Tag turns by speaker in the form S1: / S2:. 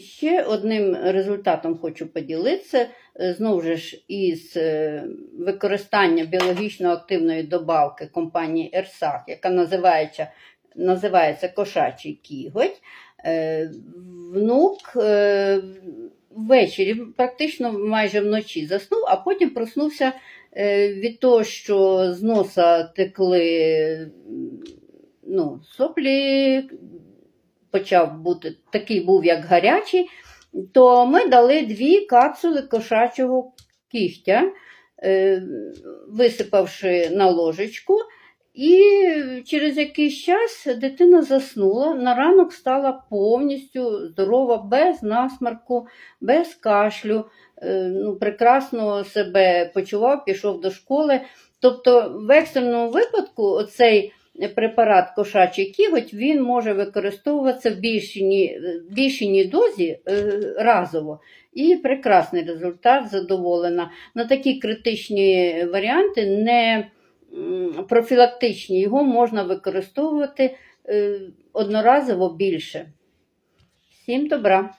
S1: Ще одним результатом хочу поділитися, е, знову ж із е, використання біологічно активної добавки компанії Ерсак, яка називається, називається кошачий кіготь. Е, Внук ввечері, практично майже вночі заснув, а потім проснувся від того, що з носа текли ну, соплі, почав бути такий був, як гарячий, то ми дали дві капсули кошачого кігтя, е, висипавши на ложечку. І через якийсь час дитина заснула, на ранок стала повністю здорова, без насмарку, без кашлю, е, ну, прекрасно себе почував, пішов до школи. Тобто, в екстреному випадку оцей препарат кошачий кіготь він може використовуватися в більшій, більшій дозі е, разово. І прекрасний результат задоволена. На такі критичні варіанти, не профілактичні, його можна використовувати е, одноразово більше. Всім добра!